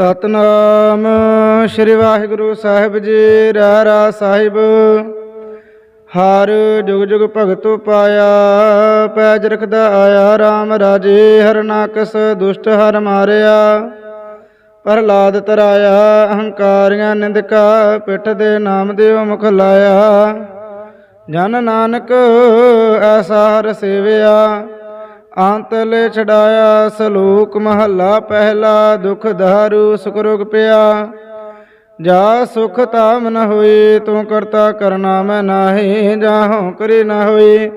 ਸਤਨਾਮ ਸ੍ਰੀ ਵਾਹਿਗੁਰੂ ਸਾਹਿਬ ਜੀ ਰਹਿਰਾ ਸਾਹਿਬ। ਹਰ ਜੁਗ ਜੁਗ ਭਗਤੁ ਪਾਇਆ ਪੈਜ ਰਖਦਾ ਆਇਆ RAM ਰਾਜੇ, ਹਰ ਹਰਨਾਕਸ ਦੁਸ਼ਟ ਹਰ ਮਾਰਿਆ। ਪ੍ਰਹਲਾਦ ਤਰਾਇਆ ਅਹੰਕਾਰੀਆਂ ਨਿੰਦਕਾ, ਪਿੱਠ ਦੇ ਨਾਮ ਦਿਓ ਮੁਖ ਲਾਇਆ। ਜਨ ਨਾਨਕ, ਐਸਾ ਹਰ ਸੇਵਿਆ। ਅੰਤ ਲੈ ਛਡਾਇਆ ਸਲੋਕ ਮਹੱਲਾ ਪਹਿਲਾ, ਦੁਖ ਦਾਰੂ ਸੁਖ ਰੋਗ ਪਿਆ। ਜਾ ਸੁਖ ਤਾਮ ਨ ਹੋਈ, ਤੂੰ ਕਰਤਾ ਕਰਨਾ ਮੈਂ ਨਾਹੀ ਜਾਹੋਂ ਕਰੀ ਨ ਹੋਈ।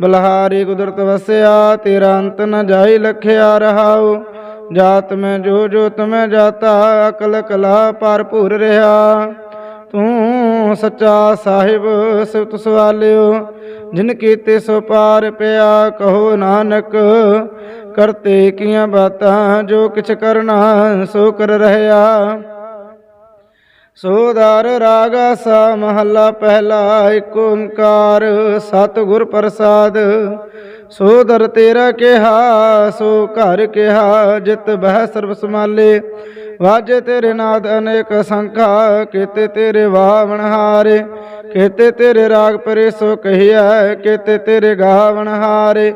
ਬਲਹਾਰੀ ਕੁਦਰਤ ਵਸਿਆ, ਤੇਰਾ ਅੰਤ ਨ ਜਾਈ ਲਖਿਆ ਰਹਾਉ। ਜਾਤ ਮੈਂ ਜੋ ਜੋ ਤਮੈ ਜਾਤਾ, ਅਕਲ ਕਲਾ ਭਰਪੂਰ ਰਹਾ। ਤੂੰ ਸੱਚਾ ਸਾਹਿਬ, ਸਿਫਤ ਸਵਾਲਿਓ। ਜਿਨ ਕੀਤੇ ਸੋ ਪਾਰ ਪਿਆ, ਕਹੋ ਨਾਨਕ, ਕਰਤੇ ਕੀਆਂ ਬਾਤਾਂ, ਜੋ ਕਿਛ ਕਰਨਾ, ਸੋ ਕਰ ਰਹਿਆ ਸੋਦਾਰ ਰਾਗਾ ਸਾ ਮਹੱਲਾ ਪਹਿਲਾ ਏਕ ਓੰਕਾਰ, ਸਤਿਗੁਰ ਪ੍ਰਸਾਦ। ਸੋਦਰ ਤੇਰਾ ਕਿਹਾ, ਸੋ ਘਰ ਕਿਹਾ, ਜਿਤ ਬਹਿ ਸਰਬ ਸਮਾਲੇ ਵਾਜੇ ਤੇਰੇ ਨਾਦ ਅਨੇਕ ਸੰਖਾ, ਕੀਤੇ ਤੇਰੇ ਵਾਵਣ ਹਾਰੇ। ਕੀਤੇ ਤੇਰੇ ਰਾਗ ਪਰੇ ਸੋ ਕਹੀਐ, ਕੀਤੇ ਤੇਰੇ ਗਾਵਣ ਹਾਰੇ।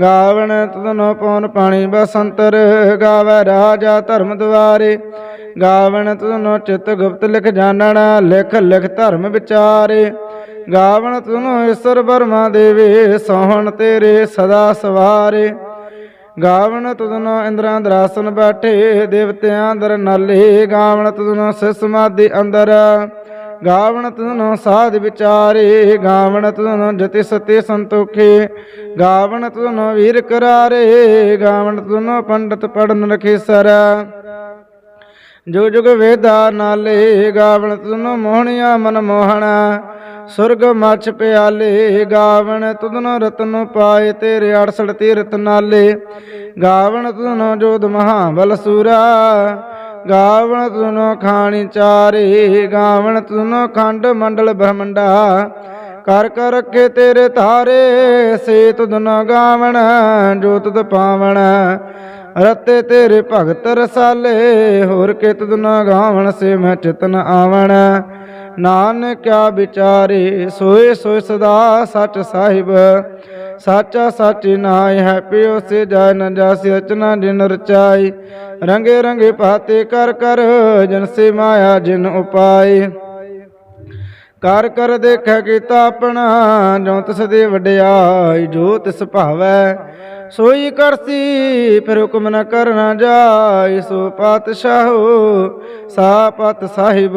ਗਾਵਣ ਤਨੋ ਪਉਨ ਪਾਣੀ ਬਸੰਤਰ, ਗਾਵੈ ਰਾਜਾ ਧਰਮ ਦੁਆਰੇ। ਗਾਵਣ ਤਨੋ ਚਿਤ ਗੁਪਤ ਲਿਖ ਜਾਣਨਾ, ਲਿਖ ਲਿਖ ਧਰਮ ਵਿਚਾਰੇ। ਗਾਵਣ ਤੁਨੋ ਈਸ਼ਰ ਬਰਮਾ ਦੇਵੇ, ਸੋਹਣ ਤੇਰੇ ਸਦਾ ਸਵਾਰੇ। ਗਾਵਣ ਤੁਧਨੋ ਇੰਦਰਾਂ ਦਰਾਸਨ ਬੈਠੇ, ਦੇਵਤਿਆਂ ਦਰ ਨਾਲੇ। ਗਾਵਣ ਤੁਧਨੋ ਸਿਸ ਸਮਾਧੀ ਅੰਦਰ ਗਾਵਣ ਤੁਧਨੋ ਸਾਧ ਵਿਚਾਰੇ। ਗਾਵਣ ਤੁਧਨੋ ਜਤੀ ਸਤੀ ਸੰਤੋਖੇ ਗਾਵਣ ਤੁਧਨੋ ਵੀਰ ਕਰਾਰੇ। ਗਾਵਣ ਤੁਧਨੋ ਪੰਡਤ ਪੜਨ ਰਖੇ ਸਰ ਜੋ ਜੁਗ ਵੇਦਾ ਨਾਲੇ ਗਾਵਣ ਤੁਧਨੋ ਮੋਹਣਿਆ ਮਨ ਮੋਹਣਾ ਸੁਰਗ ਮਛ ਪਿਆਲੇ, ਗਾਵਣ ਤੁਧਨੋ ਰਤਨ ਪਾਏ, ਤੇਰੇ 68 ਤੀਰਤ ਨਾਲੇ। ਗਾਵਣ ਤੁਧਨੋ ਜੋਧ ਮਹਾਬਲ ਸੂਰਾ, ਗਾਵਣ ਤੁਧਨੋ ਖਾਣੀ ਚਾਰੇ। ਗਾਵਣ ਤੁਧਨੋ ਖੰਡ ਮੰਡਲ ਬ੍ਰਹਮੰਡਾ, ਕਰ ਕਰ ਰੱਖੇ ਤੇਰੇ ਧਾਰੇ। ਸੇ ਤੁਧਨੋ ਗਾਵਣ, ਜੋ ਤੁਧ ਪਾਵਣ, ਰਤੇ ਤੇਰੇ ਭਗਤ ਰਸਾਲੇ। ਹੋਰ ਕੇ ਤੁਧਨੋ ਗਾਵਣ, ਸੇ ਮੈਂ ਚਿਤਨ ਆਵਣ। ਨਾਨਕ ਕਿਆ ਵਿਚਾਰੇ, ਸੋਏ ਸੋਏ ਸਦਾ ਸੱਚ ਸਾਹਿਬ। ਸਾਚਾ ਸੱਚ ਨਾਇ ਹੈ, ਪਿਓ ਸੇ ਜਾਇ ਨ ਜਾਸੀ ਅਚਨਾ ਜਿਨ ਰਚਾਈ। ਰੰਗੇ ਰੰਗੇ ਪਾਤੇ ਕਰ ਕਰ, ਜਨ ਸੇ ਮਾਇਆ ਜਿਨ ਉਪਾਏ ਕਰ ਕਰ ਦੇਖੈ ਕੀਤਾ ਆਪਣਾ, ਜੋ ਤਿਸ ਦੇ ਵਡਿਆਈ, ਜੋ ਤਿਸ ਭਾਵੈ। ਸੋਈ ਕਰਸੀ, ਫਿਰ ਹੁਕਮ ਨ ਕਰਨਾ ਜਾਈ, ਸੋ ਪਾਤਸ਼ਾਹੋ, ਸਾ ਪਤ ਸਾਹਿਬ,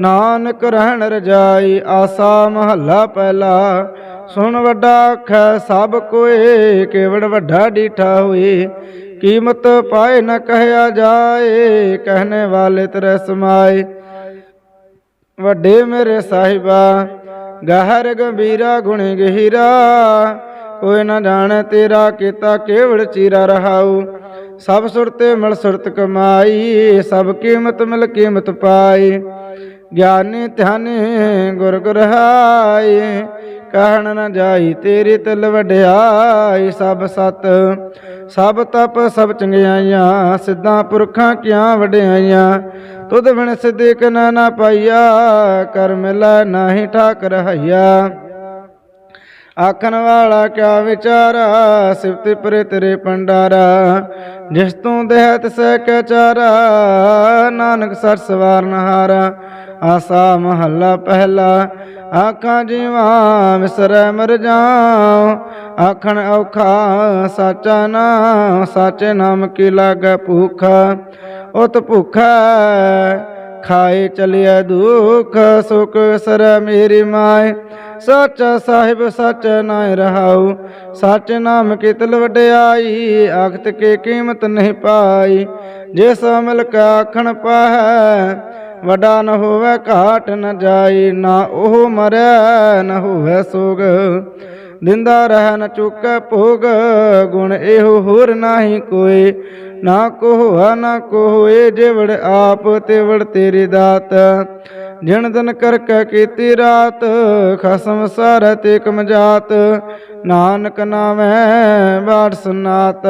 ਨਾਨਕ ਰਹਿਣ ਰਜਾਈ, ਆਸਾ ਮਹੱਲਾ ਪਹਿਲਾ। ਸੁਣ ਵੱਡਾ ਆਖੈ, ਸਭ ਕੋਏ, ਕੇਵੜ ਵੱਡਾ ਡੀਠਾ ਹੋਏ। ਕੀਮਤ ਪਾਏ ਨ ਕਹਿਆ ਜਾਏ ਕਹਿਣੇ ਵਾਲੇ ਤੇਰੇ ਸਮਾਏ। ਵੱਡੇ ਮੇਰੇ ਸਾਹਿਬਾ, ਗਹਿਰ ਗੰਭੀਰਾ, ਗੁਣ ਗਹੀਰਾ। ਕੋਈ ਨਾ ਜਾਣੈ ਤੇਰਾ ਕੀਤਾ ਕੇਵਲ ਚੀਰਾ ਰਹਾਉ। ਸਭ ਸੁਰਤੇ ਮਿਲ ਸੁਰਤ ਕਮਾਈ, ਸਭ ਕੀਮਤ ਮਿਲ ਕੀਮਤ ਪਾਈ। ਗਿਆਨੀ ਧਿਆਨੀ ਗੁਰ ਗੁਰਹਾਈ, ਕਹਿਣ ਨਾ ਜਾਈ ਤੇਰੀ ਤਿਲ ਵਡਿਆਈ। ਸਭ ਸਤ, ਸਭ ਤਪ, ਸਭ ਚੰਗਿਆਈਆਂ, ਸਿੱਧਾਂ ਪੁਰਖਾਂ ਕੀਆਂ ਵਡਿਆਈਆਂ। ਤੁਧ ਬਿਨ ਸਿੱਧੇ ਕਨਾ ਨਾ ਪਾਈਆ, ਕਰ ਮਿਲੈ ਨਾਹੀ ਠਾਕ ਰਹਾਈਆ ਆਖਣ ਵਾਲਾ ਕਿਆ ਵਿਚਾਰਾ ਸਿਫਤ ਪਰੇ ਤੇਰੇ ਪੰਡਾਰਾ, ਜਿਸ ਤੂੰ ਦੇਹ ਤਿਸੈ ਕੈ ਚਾਰਾ, ਨਾਨਕ ਸਰ ਸਵਾਰਨ ਹਾਰਾ ਆਸਾ ਮਹੱਲਾ ਪਹਿਲਾ, ਆਖਾਂ ਜੀਵਾ ਵਿਸਰੈ ਮਰ ਜਾਉ, ਆਖਣ ਔਖਾ ਸਾਚਾ ਨਾ ਸਾਚੇ ਨਾਮ ਕੀ ਲਾਗੈ ਭੂਖ, ਉਤ ਭੁਖਾ ਖਾਏ ਚਲਿਆ ਦੁਖ, ਸੁਖ ਸਰ ਮੇਰੀ ਮਾਏ ਸੱਚਾ ਸਾਹਿਬ, ਸੱਚ ਨਾ ਰਹਾਉ। ਸੱਚ ਨਾਮ ਕੀ ਤਲ ਵਡਿਆਈ, ਆਖਤ ਕੇ ਕੀਮਤ ਨਹੀਂ ਪਾਈ। ਜੇ ਸੋ ਮਿਲ ਕੇ ਆਖਣ ਪਾਹੈ, ਵਡਾ ਨ ਹੋਵੇ ਘਾਟ ਨ ਜਾਈ। ਨਾ ਉਹ ਮਰੈ, ਨ ਹੋਵੇ ਸੋਗ। ਦਿੰਦਾ ਰਹਿ ਨ ਚੁੱਕੈ ਭੋਗ, ਗੁਣ ਇਹੋ ਹੋਰ ਨਾਹੀ ਕੋਈ। ਨਾ ਕੋਹਾ ਨਾ ਕੋਏ ਜਿਵੜ ਆਪ, ਤੇਵੜ ਤੇਰੇ ਦਾਤ। ਜਿਨ ਦਿਨ ਕਰ ਕੇ ਕੀਤੀ ਰਾਤ, ਖਸਮ ਸਾਰ ਤੇ ਕਮਜਾਤ ਨਾਨਕ ਨਾਮੈ ਬਾੜ ਸੁਨਾਤ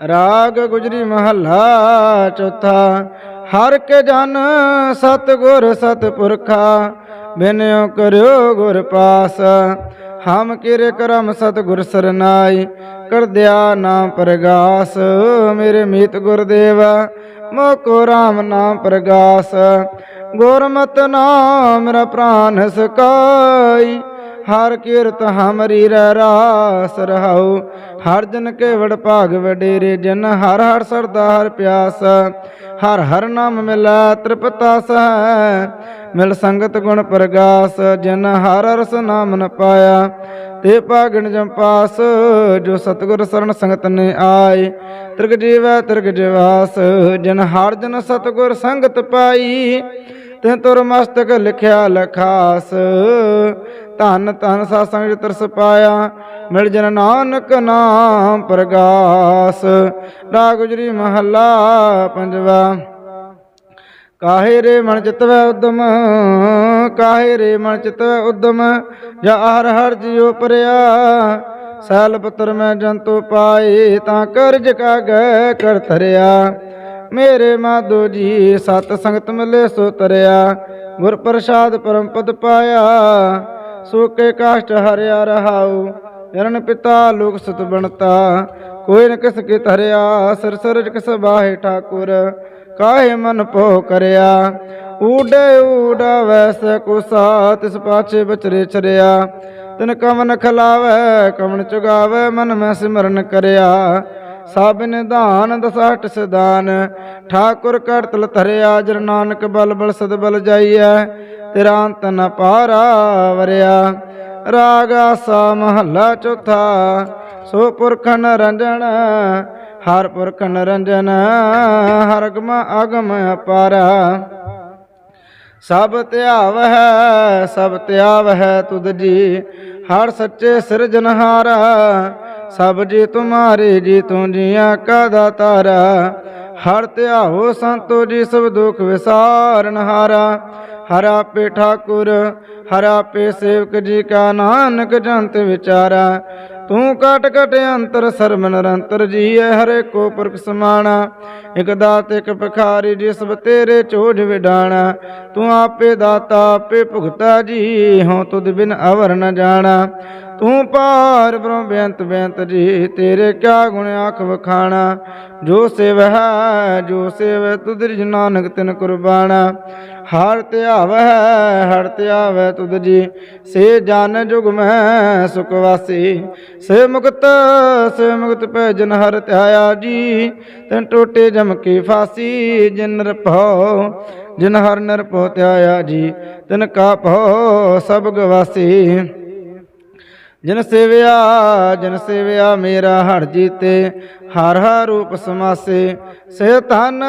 ਰਾਗ ਗੁਜਰੀ ਮਹੱਲਾ ਚੌਥਾ, ਹਰ ਕੇ ਜਨ ਸਤਗੁਰ ਸਤਪੁਰਖਾ ਬਿਨਿਓ ਕਰਿਓ ਗੁਰ ਪਾਸ। ਹਮ ਕਿਰੇ ਕਰਮ ਸਤਗੁਰ ਸਰਨਾਈ, ਕਰ ਦਿਆ ਨਾਮ ਪ੍ਰਗਾਸ, ਮੇਰੇ ਮੀਤ ਗੁਰਦੇਵ, ਮੋਕੋ ਰਾਮ ਨਾਮ ਪ੍ਰਗਾਸ। ਗੁਰਮਤਿ ਨਾਮ ਮੇਰਾ ਪ੍ਰਾਨ ਸਕਾਈ ਹਰ ਕੀਰਤ ਹਮਰੀ ਰਹਿ ਰਾਸ ਰਹਾਉ। ਹਰ ਜਨ ਕੇ ਵਡ ਭਾਗ ਵਡੇਰੇ ਜਨ, ਹਰ ਹਰ ਸਰਦਾ ਹਰ ਪਿਆਸ। ਹਰ ਹਰ ਨਾਮ ਮਿਲੈ ਤ੍ਰਿਪਤਾਸ ਹੈ ਮਿਲ ਸੰਗਤ ਗੁਣ ਪ੍ਰਗਾਸ, ਜਨ ਹਰ ਰਸ ਨਾਮ ਨ ਪਾਇਆ। ਤੇ ਭਾਗਣ ਜੰਪਾਸ ਜੋ ਸਤਗੁਰ ਸਰਨ ਸੰਗਤ ਨੇ ਆਏ। ਤ੍ਰਿਗ ਜੀਵੈ ਤ੍ਰਿਗ ਜਿਵਾਸ, ਜਨ ਹਰ ਜਨ ਸਤਗੁਰ ਸੰਗਤ ਪਾਈ। ਤੇ ਤੁਰ ਮਸਤਕ ਲਿਖਿਆ ਲਖਾਸ। ਧਨ ਧਨ ਸਾ ਸੰਗ ਤਰਸ ਪਾਇਆ, ਮਿਲ ਜਨ ਨਾਨਕ ਨਾਮ ਪ੍ਰਗਾਸ। ਰਾਗ ਗੁਜਰੀ ਮਹੱਲਾ ਪੰਜਵਾ, ਕਾਹੇ ਰੇ ਮਨ ਚਿਤਵੈ ਉਦਮ? ਕਾਹੇ ਰੇ ਮਨ ਚਿਤਵੈ ਉਦਮ? ਜਾ ਹਰ ਹਰ ਜਿਉ ਪਰਿਆ, ਸੈਲ ਪਤਰ ਮੈਂ ਜੰਤੂ ਪਾਏ, ਤਾਂ ਕਰਜ ਕਾਗੈ ਕਰ ਧਰਿਆ। ਮੇਰੇ ਮਾਧੋ ਜੀ, ਸਤ ਸੰਗਤ ਮਿਲੇ ਸੋ ਤਰਿਆ, ਗੁਰ ਪ੍ਰਸਾਦ ਪਰਮ ਪਦ ਪਾਇਆ ਸੋਕੇ ਕਾਸ਼ਟ ਹਰਿਆ ਰਹਾਉ, ਜਨਨ ਪਿਤਾ ਲੋਕ ਸੁਤ ਬਣਤਾ, ਕੋਈ ਨ ਕਿਸ ਕੇ ਧਰਿਆ, ਸਿਰ ਸਰਜ ਕਿਸ ਬਾਹੇ ਠਾਕੁਰ, ਕਾਹੇ ਮਨ ਪੋ ਕਰਿਆ ਊਡੇ ਊਡਾ ਵੈਸ ਕੁਸਾ ਤਿਸ ਪਾਛੇ ਬਚਰੇ ਚਰਿਆ, ਤਿਨ ਕਮਨ ਖਲਾਵੇ, ਕਮਨ ਚੁਗਾਵੇ, ਮਨ ਮੈਂ ਸਿਮਰਨ ਕਰਿਆ ਸਭ ਨਿਧਾਨ ਦਸਾਟ ਸਦਾਨ ਠਾਕੁਰ ਕਰਤਲ ਧਰਿਆ, ਜਰ ਨਾਨਕ ਬਲ ਬਲ ਸਦ ਬਲ ਜਾਈਐ, ਤੇਰਾ ਅੰਤ ਨ ਪਾਰਾ ਵਰਿਆ। ਰਾਗ ਆਸਾ ਮਹੱਲਾ ਚੌਥਾ, ਸੋ ਪੁਰਖ ਨਰੰਜਨ ਹਰ ਪੁਰਖ ਨਰੰਜਨ ਹਰ ਅਗਮ ਅਗਮ ਅਪਾਰਾ। ਸਭ ਧਿਆਵ ਹੈ ਸਭ ਧਿਆਵ ਹੈ ਤੁਧ ਜੀ, ਹਰ ਸੱਚੇ ਸਿਰਜਨਹਾਰਾ ਸਭ ਜੀ ਤੁਮਾਰੇ ਜੀ ਤੂੰ ਜੀਆਂ ਕਾ ਦਾਤਾਰਾ ਹਰ ਧਿਆਵੋ ਸੰਤੋ ਜੀ ਸਭ ਦੁਖ ਵਿਸਾਰਨ ਹਾਰਾ। ਹਰਾ ਪੇ ਠਾਕੁਰ, ਹਰਾ ਪੇ ਸੇਵਕ ਜੀ ਕਾ ਨਾਨਕ ਜੰਤ ਵਿਚਾਰਾ। ਤੂੰ ਕਟ ਕਟ ਅੰਤਰ ਸਰਬ ਨਿਰੰਤਰ ਜੀਐ, ਹਰੇ ਕੋ ਪੁਰਖ ਸਮਾਣਾ। ਇਕ ਦਾਤ ਇਕ ਭਿਖਾਰੀ, ਜਿਸ ਸਭ ਤੇਰੇ ਚੋਜ ਵਿਡਾਣਾ। ਤੂੰ ਆਪੇ ਦਾਤਾ, ਆਪੇ ਭੁਗਤਾ ਜੀ, ਹਉ ਤੁਧ ਬਿਨ ਅਵਰ ਨ ਜਾਣਾ। ਤੂੰ ਪਾਰ ਬ੍ਰਹਮ ਬੇਅੰਤ ਬੇਅੰਤ ਜੀ, ਤੇਰੇ ਕਿਆ ਗੁਣ ਆਖ ਵਖਾਣਾ। ਜੋ ਸੇਵ ਹੈ ਜੋ ਸੇਵ ਤੁਧ ਨਾਨਕ ਤਿਨ ਕੁਰਬਾਨਾ ਹਰ ਧਿਆਵ ਹੈ ਹਰ ਧਿਆਵੈ ਤੁਧ ਜੀ। ਸੇ ਜਨ ਜੁਗ ਮੈਂ ਸੁਖ ਵਾਸੀ। ਸੇ ਮੁਕਤ ਸੇ ਮੁਕਤ ਪੈ ਜਨ ਹਰ ਧਿਆਇਆ ਜੀ। ਤਨ ਟੋਟੇ ਜਮ ਕੀ ਫਾਸੀ, ਜਿਨ ਰਪੋ ਜਿਨ ਹਰ ਨਰਪੋ ਧਿਆਇਆ ਜੀ। ਤਿਨ ਕਾ ਭੋ ਸਭ ਗਵਾਸੀ। ਜਿਨ ਸੇਵਿਆ ਜਿਨ ਸੇਵਿਆ ਮੇਰਾ ਹਰ ਜੀਤੇ, ਹਰ ਹਰ ਰੂਪ ਸਮਾਸੇ। ਸੇ ਤਨ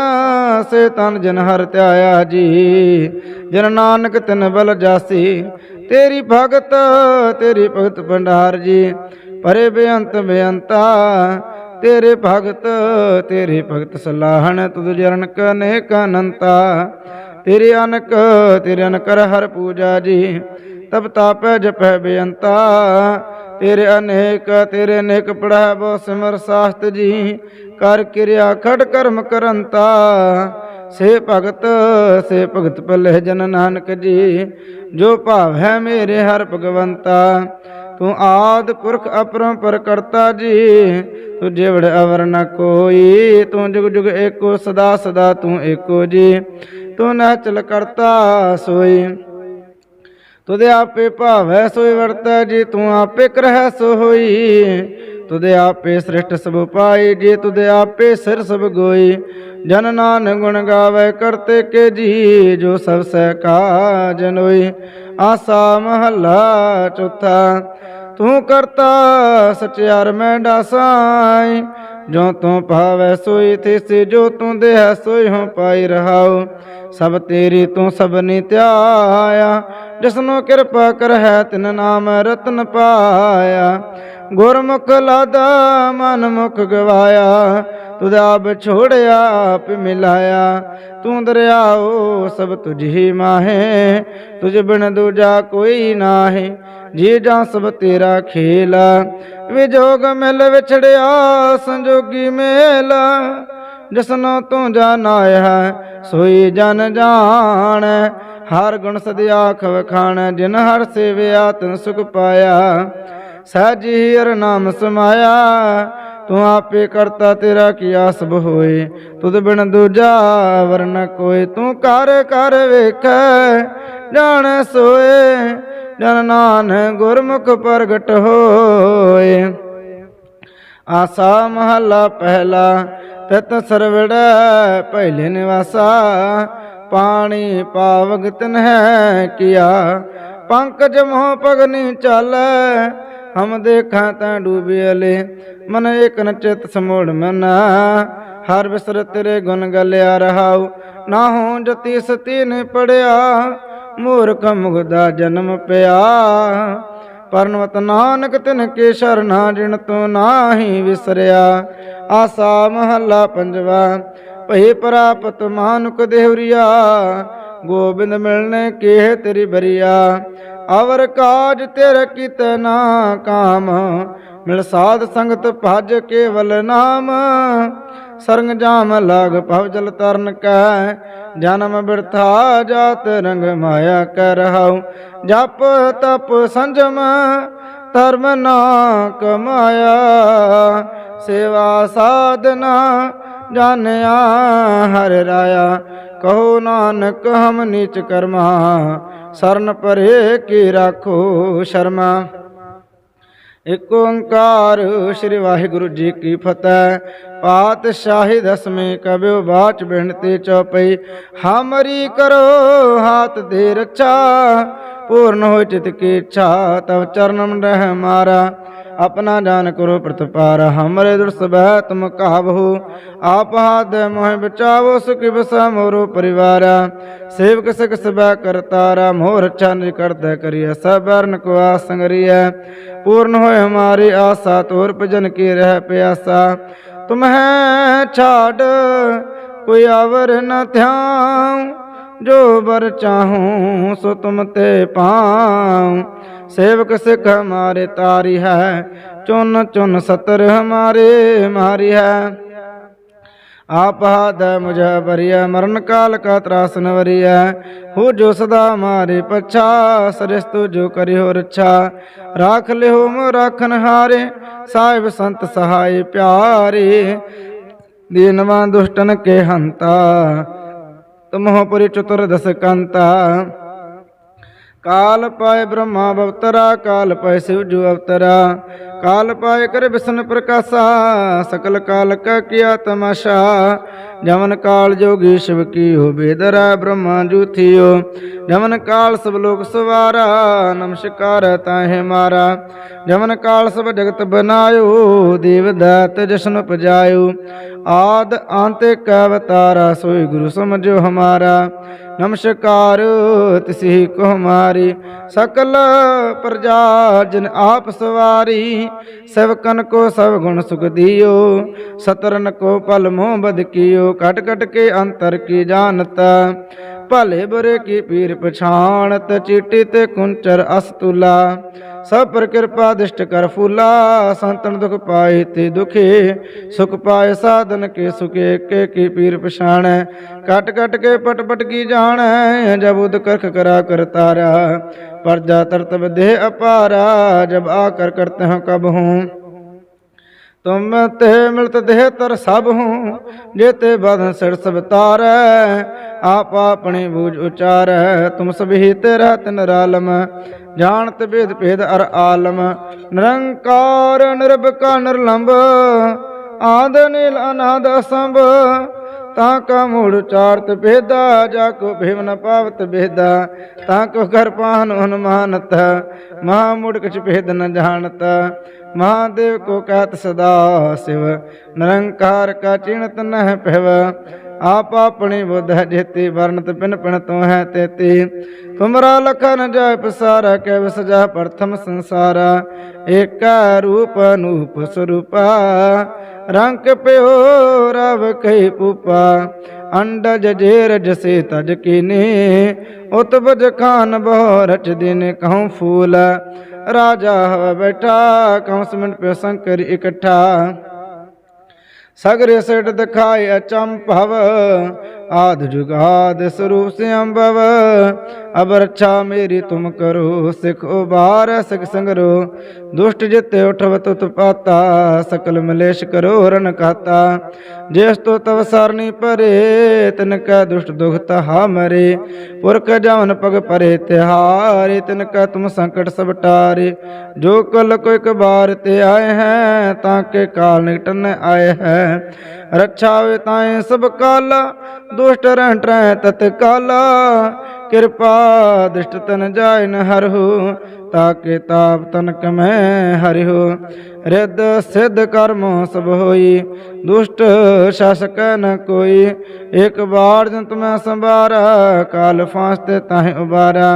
ਸੇ ਤਨ ਜਿਨ ਹਰ ਧਿਆਇਆ ਜੀ। ਜਿਨ ਨਾਨਕ ਤਿਨ ਬਲ ਜਾਸੀ। ਤੇਰੀ ਭਗਤ ਤੇਰੀ ਭਗਤ ਭੰਡਾਰ ਜੀ। ਪਰੇ ਬੇਅੰਤ ਬੇਅੰਤਾ, ਤੇਰੇ ਭਗਤ ਤੇਰੇ ਭਗਤ ਸਲਾਹਣ ਤੁਧ ਜਰਨ ਕਨੇ ਕਨੰਤਾ ਤੇਰੇ ਅਨਕ, ਤੇਰੇ ਅਨਕਰ ਹਰ ਪੂਜਾ ਜੀ, ਤਬ ਤਾਪੈ ਜਪੈ ਬੇਅੰਤਾ। ਤੇਰੇ ਅਨੇਕ ਤੇਰੇ ਅਨੇਕ ਪੜੈ ਬੋ ਸਿਮਰ ਸਾਸਤ ਜੀ, ਕਰ ਕਿਰਿਆ ਖੜ ਕਰਮ ਕਰੰਤਾ। ਸੇ ਭਗਤ ਸੇ ਭਗਤ ਪਲੇ ਜਨ ਨਾਨਕ ਜੀ, ਜੋ ਭਾਵ ਹੈ ਮੇਰੇ ਹਰ ਭਗਵੰਤਾ। ਤੂੰ ਆਦ ਪੁਰਖ ਅਪਰੰਪਰ ਕਰਤਾ ਜੀ, ਤੂੰ ਜਿਵੜ ਅਵਰ ਨ ਕੋਈ, ਤੂੰ ਜੁਗ ਜੁਗ ਏਕੋ ਸਦਾ ਸਦਾ ਤੂੰ ਏਕੋ ਜੀ। ਤੂੰ ਨਚਲ ਕਰਤਾ ਸੋਈ। ਤੁਦੇ ਆਪੇ ਭਾਵੈ ਸੋਈ ਵਰਤੈ, ਜੀ ਤੂੰ ਆਪੇ ਕਰਹਿ ਸੋ ਹੋਈ ਤੁਦੇ ਆਪੇ ਸ੍ਰਿਸ਼ਟ ਸਭ ਪਾਈ, ਜੀ ਤੁਦੇ ਆਪੇ ਸਿਰ ਸਭ ਗੋਈ। ਜਨ ਨਾਨ ਗੁਣ ਗਾਵੇ ਕਰਤੇ ਕੇ ਜੀ, ਜੋ ਸਭ ਸਹਿ ਕਾਜ ਆਸਾ ਮਹੱਲਾ ਚੌਥਾ, ਤੂੰ ਕਰਤਾ ਸਚਿਆਰ ਮੈਂ ਡਾਸਾਈ। ਜੋ ਤੂੰ ਭਾਵੈ ਸੋਈ, ਤਿਸ ਜੋ ਤੂੰ ਦੇਹ ਸੋਈ ਹੋ ਪਾਈ ਰਹਾਉ। ਸਭ ਤੇਰੀ ਤੂੰ ਸਭਨੀ ਧਿਆਇਆ, ਜਿਸਨੂੰ ਕਿਰਪਾ ਕਰਹਿ ਤਿਨ ਨਾਮ ਰਤਨ ਪਾਇਆ। ਗੁਰਮੁਖ ਲਾਦਾ ਮਨ ਮੁਖ ਗਵਾਇਆ, ਤੁਧ ਆਪ ਛੋੜਿਆ, ਆਪ ਮਿਲਾਇਆ। ਤੂੰ ਦਰਿਆਓ, ਸਭ ਤੁਝ ਹੀ ਮਾਹੇ, ਤੁਝ ਬਿਨ ਦੂਜਾ ਕੋਈ ਨਾਹੀ। ਜੀ ਜਾਂ ਸਭ ਤੇਰਾ ਖੇਲ, ਵਿਜੋਗ ਮਿਲ ਵਿਛੜਿਆ, ਸੰਜੋਗੀ ਮੇਲ। ਜਸਨੋ ਤੂੰ ਜਾਣਾਇਆ ਸੋਈ ਜਨ ਜਾਣ। ਹਰ ਗੁਣ ਸਦਿਆਖ ਵਖਾਣ ਜਿਨ ਹਰ ਸੇਵਿਆ, ਤਨ ਸੁਖ ਪਾਇਆ। ਸਾਜੀ ਹਰ ਨਾਮ ਸਮਾਇਆ, ਤੂੰ ਆਪੇ ਕਰਤਾ ਤੇਰਾ ਕੀ ਆਸਬ ਹੋਏ। ਤੁਧ ਬਿਨ ਦੂਜਾ ਵਰਨ ਕੋਈ ਤੂੰ ਕਰ ਕਰ ਵੇਖ, ਜਾਣ ਸੋਏ, ਜਨ ਨਾਨ ਗੁਰਮੁਖ ਪ੍ਰਗਟ ਹੋਏ। ਆਸਾ ਮਹੱਲਾ ਪਹਿਲਾ, ਤਤ ਸਰਵੜ ਪਹਿਲੇ ਨਿਵਾਸਾ, ਪਾਣੀ ਪਾਵਗ ਤਨ ਹੈ ਕੀਆ। ਪੰਕਜ ਮੋਹ ਪਗਨੀ ਚਾਲੈ ਹਮ ਦੇਖਾਂ ਤਾਂ ਡੂਬਿਅਲੇ ਮਨ ਏਕ ਨ ਚਿਤ ਸਮੋੜ ਮਨਾ। ਹਰ ਬਿਸਰ ਤੇਰੇ ਗੁਣ ਗਲਿਆ ਰਹਾਉ, ਨਾ ਹੋ ਜਤੀ ਸਤੀ ਨੇ ਪੜਿਆ। ਮੂਰਖ ਮੁਗਦਾ ਜਨਮ ਪਿਆ। ਪਰਨਵਤ ਨਾਨਕ ਤਿਨ ਕੇ ਸ਼ਰਨਾ ਜਿਣ ਤੂੰ ਨਾਹੀ ਵਿਸਰਿਆ। ਆਸਾ ਮਹੱਲਾ ਪੰਜਵਾ, ਭਈ ਪ੍ਰਾਪਤ ਮਾਨੁਕ ਦੇਵਰੀਆ ਗੋਬਿੰਦ ਮਿਲਣੇ ਕੇ ਤੇਰੀ ਬਰੀਆ। ਅਵਰ ਕਾਜ ਤੇਰੇ ਕੀਤੇ ਨਾ ਕਾਮ। ਮਿਲ ਸਾਧ ਸੰਗਤ ਭਜ ਕੇਵਲ ਨਾਮ। ਸਰੰਗ ਜਾਮ ਲਾਗ ਭਵ ਜਲ ਤਰਨ ਕੈ। ਜਨਮ ਬਿਰਥਾ ਜਾਤ ਰੰਗ ਮਾਇਆ ਕਰ ਰਹਾਉ। ਜਪ ਤਪ ਸੰਜਮ ਧਰਮ ਨਾ ਕਮਾਇਆ। ਸੇਵਾ ਸਾਧਨਾ ਜਾਣਿਆ ਹਰ ਰਾਇਆ। ਕਹੋ ਨਾਨਕ ਹਮ ਨੀਚ ਕਰਮਾ। ਸਰਨ ਪਰੇ ਕੀ ਰਾਖੋ ਸ਼ਰਮਾ। ਇਕ ਓੰਕਾਰ ਸ੍ਰੀ ਵਾਹਿਗੁਰੂ ਜੀ ਕੀ ਫਤਿਹ। ਪਾਤਸ਼ਾਹੀ ਦਸਵੇਂ ਕਬਿਓ ਬਾਚ ਬਿਨਤੀ ਚਉਪਈ ਹਮਰੀ ਕਰੋ ਹਾਥ ਦੇ ਰੱਛਾ, ਪੂਰਨ ਹੋ ਚਿਤ ਕੀ ਇੱਛਾ ਤਬ ਚਰਨਮ ਰਹਿ ਮਾਰਾ। ਆਪਣਾ ਜਾਨ ਕਰੋ ਪ੍ਰਤਪਾਰ, ਹਮਰੇ ਦੁਰਸ ਬਹਿ ਤੁਮ ਕਾਬਹੂ ਆਪ ਹਾਦ ਮੋਹਿ ਬਚਾਵੋ, ਸੁਖ ਬਸਾ ਮੋਰੋ ਪਰਿਵਾਰ। ਸੇਵਕ ਸਿਖ ਸਬੈ ਕਰਤਾਰਾ ਮੋਹ ਰੱਛਾ ਨਿਜ ਕਰਦਾ ਕਰੀਐ, ਸਬਰਨ ਕੋ ਆਸੰਗਰੀਐ ਪੂਰਨ ਹੋਏ ਹਮਾਰੀ ਆਸਾ, ਤੋਰ ਭਜਨ ਕੀ ਰਹਿ ਪਿਆਸਾ। ਤੁਮਹਿ ਛਾੜ, ਕੋਈ ਆਵਰ ਨ ਥਿਆਉ। ਜੋ ਬਰ ਚਾਹੂੰ, ਸੋ ਤੁਮ ਤੇ ਪਾਉ। ਸੇਵਕ ਸਿਖ ਹਮਾਰੇ ਤਾਰੀ ਹੈ, ਚੁਨ ਚੁਨ ਸਤਰ ਹਮਾਰੇ ਮਾਰੀ ਹੈ। ਆਪ ਹਾਦ ਮੁਝ ਬਰੀਆ ਮਰਨ ਕਾਲ ਕਾ ਤਰਾਸ ਨਵਰੀਆ ਹੋ ਜੋ ਸਦਾ ਮਾਰੇ ਪਛਾ ਸਰਿਸਤੁ ਜੋ ਕਰਿਓ ਰਛਾ। ਰਾਖ ਲਿਓ ਮੋ ਰਾਖਨ ਹਾਰੇ ਸਾਹਿਬ ਸੰਤ ਸਹਾਈ ਪਿਆਰੇ। ਦੀਨਵਾ ਦੁਸ਼ਟਨ ਕੇ ਹੰਤਾ, ਤੁਮਹੁ ਪੁਰੀ ਚਤੁਰ ਦਸ ਕੰਤਾ। ਕਾਲ ਪਾਏ ਬ੍ਰਹਮਾ ਅਵਤਰਾ, ਕਾਲ ਪਾਏ ਸਿਵ ਜੂ ਅਵਤਰਾ, ਕਾਲ ਪਾਏ ਕਰ ਬਿਸ਼ਨ ਪ੍ਰਕਾਸ਼ਾ, ਸਕਲ ਕਾਲ ਕਾ ਕੀਆ ਤਮਾਸ਼ਾ ਜਮਨ ਕਾਲ ਜੋਗੀ ਸ਼ਿਵ ਕੀਓ ਬੇਦਰਾ, ਬ੍ਰਹਮਾ ਜੂਥਿਓ ਜਮਨ ਕਾਲ ਸਭ ਲੋਕ ਸਵਾਰਾ ਨਮਸਕਾਰ ਤਾਹੇ ਮਾਰਾ ਜਮਨ ਕਾਲ ਸਭ ਜਗਤ ਬਨਾਇਓ, ਦੇਵ ਦਾਤ ਜਸ਼ਨ ਪਜਾਇਓ ਆਦ ਅੰਤੇ ਕਾ ਸੋਈ ਗੁਰੂ ਸਮਝੋ ਹਮਾਰਾ ਨਮਸਕਾਰ, ਤਿਸੀ ਕੋ ਹਮਾਰੀ ਸਕਲ ਪ੍ਰਜਾ ਜਨ ਆਪ ਸਵਾਰੀ, ਸਵਕਨ ਕੋ ਸਭ ਗੁਣ ਸੁਖ ਦਿਓ, ਸਤਰਨ ਕੋ ਪਲ ਮੋਹ ਬਦ ਕੀਓ ਕਟ ਕਟ ਕੇ ਅੰਤਰ ਕੀ ਜਾਣਤਾ ਭਲੇ ਬੁਰੇ ਕੀ ਪੀਰ ਪਛਾਣਤ ਚੀਟੀ ਤੇ ਕੁੰਚਰ ਅਸਤੁਲਾ। ਸਭ ਪਰ ਕਿਰਪਾ ਦਿਸ਼ਟ ਕਰ ਫੂਲਾ, ਸੰਤਨ ਦੁਖ ਪਾਏ ਤੇ ਦੁਖੇ। ਸੁਖ ਪਾਏ ਸਾਧਨ ਕੇ ਸੁਕੇ ਕੇ ਕੀ ਪੀਰ ਪਛਾਣੈ। ਕਟ ਕਟ ਕੇ ਪਟ ਪਟ ਕੀ ਜਾਣੈ, ਜਬ ਉਦ ਕਰਖ ਕਰਾ ਕਰ ਤਾਰਾ। ਪਰਜਾ ਤਰਤਬ ਦੇਹ ਅਪਾਰਾ, ਜਬ ਆ ਕਰ ਕਰਤੇ ਹਾਂ ਕਬ ਹੂੰ। ਤੁਮ ਤੇ ਮਿਲਤ ਦੇਹ ਤਰ ਸਭ ਹੂੰ, ਜੇਤੇ ਬਦਨ ਸਿਰ ਸਭ ਤਾਰੈ, ਆਪ ਆਪਣੀ ਬੂਝ ਉਚਾਰੈ, ਤੁਮ ਸਭ ਹੀ ਤੇਰਾ ਤਿਨ ਜਾਣਤ ਭੇਦ ਭੇਦ ਅਰ ਆਲਮ, ਨਿਰੰਕਾਰ ਨਿਰਭਕਾ ਨਿਰਲੰਭ, ਆਦ ਨੀਲ ਅਨਾਦ ਅਸੰਭ, ਤਾਂ ਕਾ ਮੂੜ ਉਚਾਰਤ ਭੇਦਾ, ਜਾ ਕੋ ਭੇਵ ਨ ਪਾਵਤ ਭੇਦਾ, ਤਾਂ ਕੋ ਕਰ ਪਾਹਨ ਹਨੁਮਾਨਤ, ਮਹਾ ਮੂੜ ਕਛ ਭੇਦ ਨ ਜਾਣਤ ਮਹਾਦੇਵ ਕੋ ਕਹਿਤ ਸਦਾ ਸਿਵ, ਨਿਰੰਕਾਰ ਕਾ ਚਿਣਤ ਨਹਿ ਪਹਿਵ ਆਪ ਆਪਣੀ ਬੁੱਧ ਹੈ ਜੇਤੀ ਵਰਨਤ ਪਿਨ ਪਿਨ ਤੂੰ ਹੈ ਤੇਤੀ। ਤੁਮਰਾ ਲਖਨ ਜਾਇ ਪਸਾਰਾ, ਕੈ ਵਿਸਜਾ ਪ੍ਰਥਮ ਸੰਸਾਰਾ। ਏਕਾ ਰੂਪ ਅਨੂਪ ਸਰੂਪਾ, ਰੰਗ ਪਿਓ ਰਵ ਕੈ ਪੂਪਾ। ਅੰਡਜ ਜੇਰ ਜਸੇ ਤਜ ਕੀਨੇ ਉਤਬਜ ਖਾਨ ਬਹੁ ਰਚ ਦਿਨ ਕਹਉ ਫੂਲ। ਰਾਜਾ ਹਵਾ ਬੈਠਾ ਕਹਉ ਮਿੰਟ ਪਿਓ ਸੰਕਰ ਇਕੱਠਾ? ਸਗਰੇ ਸਿਟ ਦਿਖਾਏ ਅਚੰਭਵ ਹਵ ਜੁਗਾਦ ਸਰੂਪ ਸਿਅੰਭਵ ਅਬ ਰੱਛਾ ਮੇਰੀ ਤੁਮ ਕਰੋ, ਸਿਖ ਉਬਾਰ ਸਿਖ ਸੰਗਰੋ। ਦੁਸ਼ਟ ਜਿਤੇ ਉਠਵ ਤੁਤ ਪਾਤਾ, ਸਕਲ ਮਲੇਸ਼ ਕਰੋ ਰਨ ਕਾਤਾ। ਜਿਸ ਤੋ ਤਵ ਸਰਨੀ ਪਰੇ, ਤਿਨ ਕੈ ਦੁਸ਼ਟ ਦੁਖ ਤਹਾ ਮਰੇ। ਪੁਰਖ ਜਵਨ ਪਗ ਪਰੇ, ਤਿਹਾਰੇ, ਤਿਨ ਕੈ ਤੁਮ ਸੰਕਟ ਸਭ ਟਾਰੇ। ਜੋ ਕਲ ਕੋ ਇਕ ਬਾਰ ਤੇ ਆਏ ਹੈ, ਤਾਂ ਕੇ ਕਾਲ ਨਿਕਟਨ ਆਏ ਹੈ ਰੱਛਾ ਤਾਏ ਸਭ ਕਾਲਾ, ਦੁਸ਼ਟ ਰਹਿ ਟਰੈ ਤਤ ਕਾਲਾ। ਕਿਰਪਾ ਦਿਸ਼ਟ ਤਨ ਜਾਇ ਨ ਹਰਹੁ ਤਾਕੇ ਤਾਪ ਤਨ ਕਮੈ ਹਰਿਹੁ ਰਿੱਧ ਸਿੱਧ ਕਰਮ ਸਭ ਹੋਈ, ਦੁਸ਼ਟ ਸ਼ਾਸਕ ਨ ਕੋਈ। ਇੱਕ ਬਾਰ ਜੰਤ ਮੈਂ ਸੰਭਾਰਾ, ਕਾਲ ਫਾਂਸ ਤੇ ਤਾਹਿ ਉਬਾਰਾ।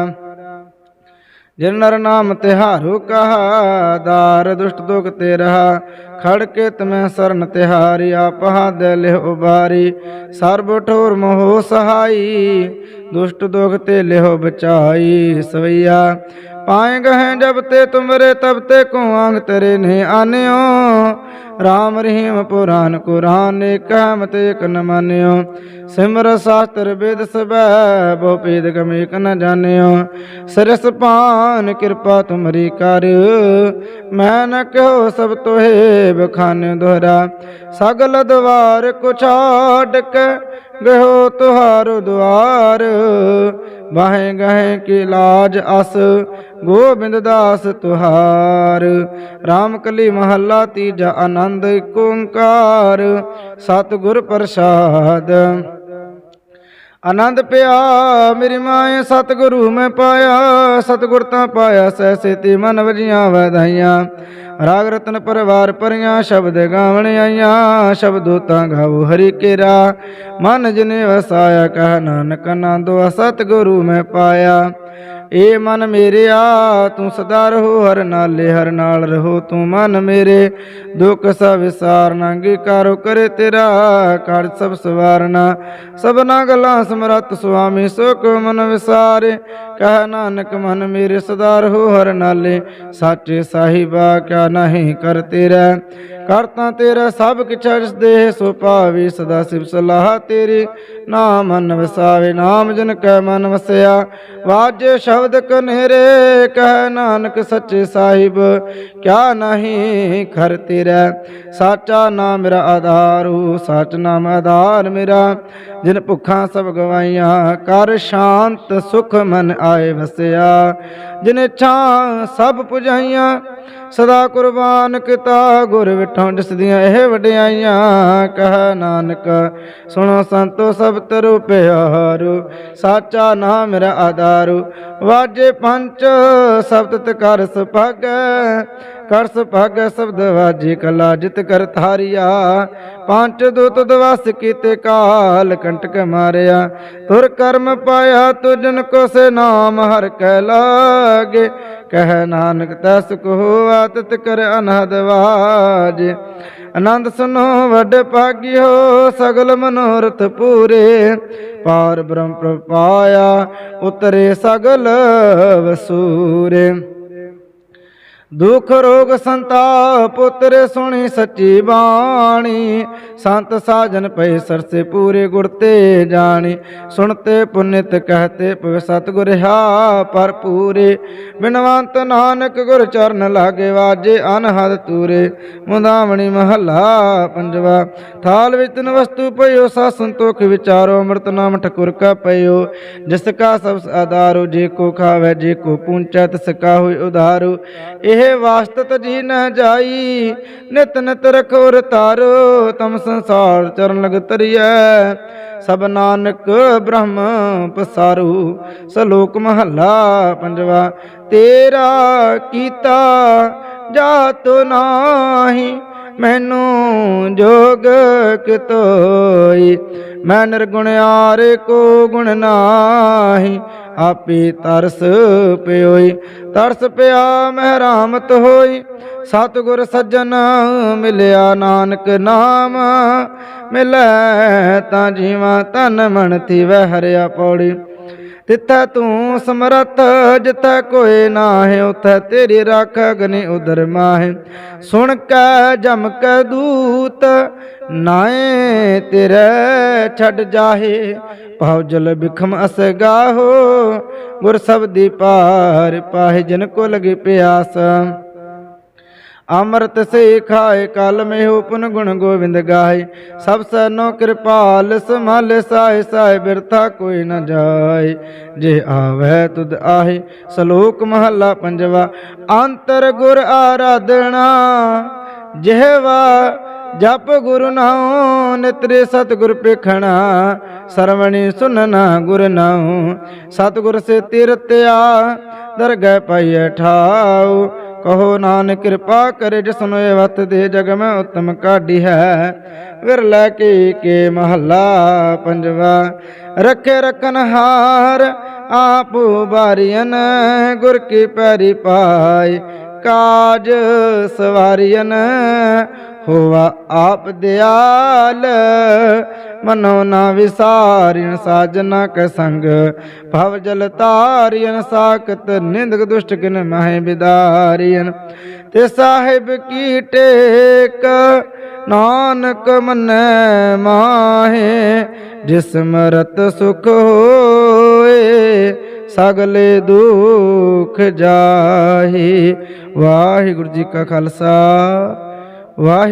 ਜਿਨ ਨਰ ਨਾਮ ਤਿਹਾਰੂ ਕਹਾ, ਦਾਰ ਦੁਸ਼ਟ ਦੁਖ ਤੇ ਰਹਾ ਖੜ ਕੇ ਤਮੈ ਸਰਨ ਤਿਹਾਰੀ ਆਪ ਦੇ ਲਿਹ ਉਬਾਰੀ ਸਰਬ ਠੋਰ ਮੋਹ ਸਹਾਈ, ਦੁਸ਼ਟ ਦੁਖ ਤੇ ਲਿਹੁ ਬਚਾਈ ਸਵਈਆ। ਪਾਏ ਗਹਿ ਜਬ ਤੇ ਤੁਮਰੇ ਤਬ ਤੇ ਕੋ ਆਂਗ ਤੇਰੇ ਨੇ ਆਨਿਓ। ਰਾਮ ਰਹੀਮ ਪੁਰਾਨ ਕੁਰਾਨ ਏਕ ਹਮਤ ਏਕ ਨ ਮਾਨਿਓ। ਸਿਮਰ ਸ਼ਾਸਤਰ ਵੇਦ ਸਬੈ ਬਹੁ ਪੇਦ ਗਮ ਏਕ ਨ ਜਾਣਿਓ। ਸਰਸ ਪਾਨ ਕਿਰਪਾ ਤੁਮਰੀ ਕਰ, ਮੈਂ ਨ ਕਹੋ ਸਭ ਤੋਹੇ ਬਖਾਨ ਦੁਹਰਾ। ਸਗਲ ਦਵਾਰ ਕੋ ਛਾੜ ਕੇ ਗਹੋ ਤੁਹਾਰ ਦੁਆਰ। ਬਾਹੇ ਗਹੇ ਕੀ ਲਾਜ ਅਸ, ਗੋਬਿੰਦ ਦਾਸ ਤੁਹਾਰ। RAM ਕਲੀ ਮਹੱਲਾ ਤੀਜਾ ਆਨੰਦ ਓੰਕਾਰ ਸਤਿਗੁਰ ਪ੍ਰਸਾਦ। ਆਨੰਦ ਪਿਆ, ਮੇਰੀ ਮਾਏ ਸਤਿਗੁਰੂ ਮੈਂ ਪਾਇਆ, ਸਤਿਗੁਰ ਤਾਂ ਪਾਇਆ, ਸਹਿ ਸੇਤੀ ਮਨ ਵਜੀਆਂ ਵਧਾਈਆਂ। ਰਾਗ ਰਤਨ ਪਰਵਾਰ ਪਰੀਆਂ ਸ਼ਬਦ ਗਾਵਣ ਆਈਆਂ, ਸ਼ਬਦੋ ਤਾਂ ਗਾਵੋ ਹਰੀ ਕੇਰਾ। ਮਨ ਜਿਨੇ ਵਸਾਇਆ, ਕਹ ਨਾਨਕ ਆਨੰਦੋ ਸਤਿਗੁਰੂ ਮੈਂ ਪਾਇਆ। ਏ ਮਨ ਮੇਰਿਆ ਤੂੰ ਸਦਾ ਰਹੋ, ਹਰ ਨਾਲੇ ਹਰ ਨਾਲ ਰਹੋ, ਤੂੰ ਮਨ ਮੇਰੇ। ਦੁੱਖ ਸਭ ਵਿਸਾਰਨਾ ਅੰਗੀਕਾਰੋ ਕਰੇ ਤੇਰਾ ਕਾਰਜ ਸਭ ਸਵਾਰਨਾ। ਸਭਨਾ ਗੱਲਾਂ ਸਮਰੱਥ ਸੁਆਮੀ, ਸੁਖ ਮਨ ਵਿਸਾਰੇ। ਕਹਿ ਨਾਨਕ ਮਨ ਮੇਰੇ ਸਦਾਰ ਰਹੋ ਹਰ ਨਾਲੇ, ਸਾਚੇ ਸਾਹਿਬਾ ਕਿਆ ਨਹੀਂ ਕਰ ਤੇਰਾ। ਕਰਤਾ ਤੇਰਾ ਸਭ ਕਿਛ ਜਿਸ ਦੇਹ ਸੋ ਪਾਵੇ ਸਦਾ ਸਿਵ ਸਲਾਹ ਤੇਰੀ। ਨਾਮ ਮਨ ਵਸਾਵੇ, ਨਾਮ ਜਨ ਕੈ ਮਨ ਵਸਿਆ। ਵਾਜੇ ਸ਼ਬਦ ਕਨੇਰੇ, ਕਹਿ ਨਾਨਕ ਸੱਚੇ ਸਾਹਿਬ, ਕਿਆ ਨਹੀਂ ਖਰ ਤੇਰਾ। ਸਾਚਾ ਨਾਮ ਮੇਰਾ ਆਧਾਰੂ ਸਚ ਨਾਮ ਆਧਾਰ ਮੇਰਾ। ਜਿਨ ਭੁੱਖਾਂ ਸਭ ਗਵਾਈਆਂ, ਕਰ ਸ਼ਾਂਤ ਸੁਖ ਮਨ ਆਏ ਵਸਿਆ ਜਿਨ ਛਾਂ ਸਭ ਪੁਜਾਈਆਂ ਸਦਾ ਕੁਰਬਾਨ ਕੀਤਾ, ਗੁਰ ਵਿਠੋਂ ਜਿਸ ਇਹ ਵਡਿਆਈਆਂ। ਕਹ ਨਾਨਕ, ਸੁਣੋ ਸੰਤੋ ਸਭ ਤਰੁ ਪਿਆਰੂ, ਸਾਚਾ ਨਾਮ ਮੇਰਾ ਆਧਾਰੂ। ਵਾਜੇ ਪੰਚ ਸਬਦ ਕਰ ਸੁਭਾਗੈ ਕਰ ਸੁਭਾਗੈ ਸ਼ਬਦ ਵਾਜੇ ਕਲਾ, ਜਿਤ ਕਰ ਥਾਰਿਆ ਪੰਜ ਦੂਤ ਦਵਸ ਕੀਤੇ ਕਾਲ, ਕੰਟਕ ਮਾਰਿਆ। ਤੁਰ ਕਰਮ ਪਾਇਆ, ਤੁਜਨ ਕੋ ਸੇ ਨਾਮ ਹਰ ਕੈ ਲਾਗੇ। ਕਹਿ ਨਾਨਕ ਤਸ ਕੋ ਆਤਤ ਕਰ ਅਨਹਦ ਵਾਜ। ਆਨੰਦ ਸੁਨੋ, ਵੱਡ ਭਾਗਿਓ, ਸਗਲ ਮਨੋਰਥ ਪੂਰੇ। ਪਾਰ ਬ੍ਰਹਮ ਪ੍ਰਪਾਇਆ ਉਤਰੇ ਸਗਲ ਵਸੂਰੇ। ਦੁਖ ਰੋਗ ਸੰਤਾਪ ਪੁੱਤਰ ਸੁਣੀ ਸੱਚੀ ਬਾਣੀ। ਸੰਤ ਸਾਜਨ ਪਏ ਸਰਸੇ ਪੂਰੇ ਗੁਰ ਤੇ ਜਾਣੀ। ਸੁਣਤੇ ਪੁਨਿਤ ਕਹਤੇ ਪਵ ਸਤਗੁਰ ਹਾ ਪਰ ਪੂਰੇ। ਬਿਨਵੰਤ ਨਾਨਕ ਗੁਰ ਚਰਨ ਲਾਗੇ ਵਾਜੇ, ਅਨਹਦ ਤੂਰੇ। ਮੁੰਦਾਵਣੀ ਮਹੱਲਾ ਪੰਜਵਾ। ਥਾਲ ਵਿੱਚ ਤਿਨ ਵਸਤੂ ਪਇਓ ਸਾ ਸੰਤੋਖ ਵਿਚਾਰੋ, ਅੰਮ੍ਰਿਤ ਨਾਮ ਠਕੁਰ ਕਾ ਪਇਓ ਜਿਸ ਕਾ ਸਭ ਆਧਾਰੋ, ਜੇ ਕੋ ਖਾਵੇ, ਜੇ ਕੋ ਪੂੰਚੈ, ਤਿਸ ਕਾ ਹੋਇ ਉਧਾਰੂ। ਇਹ ਵਾਸਤਤ ਜੀ ਨਾ ਜਾਈ। ਨਿਤ ਨਿਤ ਰਖੋਰ ਤਾਰੋ ਤਮ ਸੰਸਾਰ ਚਰਨ ਲਗ ਤਰੀਐ ਸਭ ਨਾਨਕ ਬ੍ਰਹਮ ਪਸਾਰੂ, ਸਲੋਕ ਮਹੱਲਾ ਪੰਜਵਾ। ਤੇਰਾ ਕੀਤਾ ਜਾਤ ਨਾਹੀ, ਮੈਨੂੰ ਜੋਗ ਕਿਤੋਈ ਮੈਂ ਨਿਰਗੁਣ ਆਰੇ ਕੋ ਗੁਣ ਨਾਹੀ ਆਪੇ ਤਰਸ ਪਿਓਈ, ਤਰਸ ਪਿਆ ਮਹਿ ਰਾਮਤ ਹੋਈ। ਸਤਿਗੁਰ ਸੱਜਣ ਮਿਲਿਆ ਨਾਨਕ ਨਾਮ, ਮਿਲੈ ਤਾਂ ਜੀਵਾਂ ਤਨ ਮਨ ਵਹਿ ਹਰਿਆ ਪੌੜੀ। ਤਿੱਥੈ ਤੂੰ ਸਮਰੱਥ, ਜਿੱਥੈ ਕੋਏ ਨਾਹਿ, ਉਥੈ ਤੇਰੀ ਰੱਖ ਅਗਨੀ ਉਦਰ ਮਾਹਿ। ਸੁਣ ਕੈ, ਜਮ ਕੈ ਦੂਤ ਨਾਏ ਤੇਰੇ ਛੱਡ ਜਾਹੇ। ਭਉ ਜਲ ਬਿਖਮ ਅਸ ਗਾਹੋ, ਗੁਰ ਸਬਦੀ ਪਾਰ ਪਾਹਿ, ਜਿਨ ਕੋ ਲਗੇ ਪਿਆਸ। ਅੰਮ੍ਰਿਤ ਸੇ ਖਾਏ ਕਲ ਮੇ ਉਪਨ ਗੁਣ ਗੋਬਿੰਦ ਗਾਏ। ਸਭ ਸਨੋ ਕਿਰਪਾਲ, ਸਮਾਲ ਸਾਏ ਸਾਏ ਬਿਰਥਾ ਕੋਈ ਨ ਜਾਏ। ਜੇ ਆਵੈ ਤੁਧ ਆਹੇ, ਸ਼ਲੋਕ ਮਹੱਲਾ ਪੰਜਵਾ, ਅੰਤਰ ਗੁਰ ਆਰਾਧਣਾ ਜਿਹਵਾ ਜਪ ਗੁਰੂ ਨਾਉ, ਨਿਤਰੇ ਸਤਿਗੁਰ ਪੇਖਣਾ ਸਰਵਣੀ ਸੁਨਨਾ ਗੁਰ ਨਾਉ। ਸਤਿਗੁਰ ਸੇ ਤੀਰਤਿਆ ਦਰਗਹਿ ਪਾਈਐ ਠਾਉ। ਕਹੋ ਨਾਨਕ ਕਿਰਪਾ ਕਰੇ ਜਿਸਨੂੰ ਇਹ ਵਤ ਦੇ ਜਗ ਮੈਂ ਉਤਮ ਕਾਢੀ ਹੈ। ਵਿਰਲਾ ਕੀ ਕੇ ਮਹੱਲਾ ਪੰਜਵਾ, ਰੱਖੇ ਰਕਨ ਹਾਰ, ਆਪੂ ਬਾਰੀਨ ਗੁਰ ਕੀ ਪੈਰੀ ਪਾਈ, ਕਾਜ ਸਵਾਰੀਨ ਹੋਵਾ ਆਪ ਦਿਆਲ, ਮਨੋ ਨਾ ਵਿਸ਼ਾਰਿਣ ਸਾਜਨਾ ਕੇ ਸੰਗ। ਭਵ ਜਲ ਤਾਰਿਨ ਸਾਖਤ, ਨਿੰਦਕ ਦੁਸ਼ਟ ਕਿਨ ਮਹਿ ਬਿਦਾਰਿਨ। ਤੇ ਸਾਹਿਬ ਕੀ ਟੇਕ, ਨਾਨਕ ਮੰਨੈ ਮਾਹੇ, ਜਿਸ ਮਰਤ ਸੁਖ ਹੋਏ, ਸਗਲੇ ਦੁਖ ਜਾਹੀ। ਵਾਹਿਗੁਰੂ ਜੀ ਕਾ ਖਾਲਸਾ, ਵਾਹਿ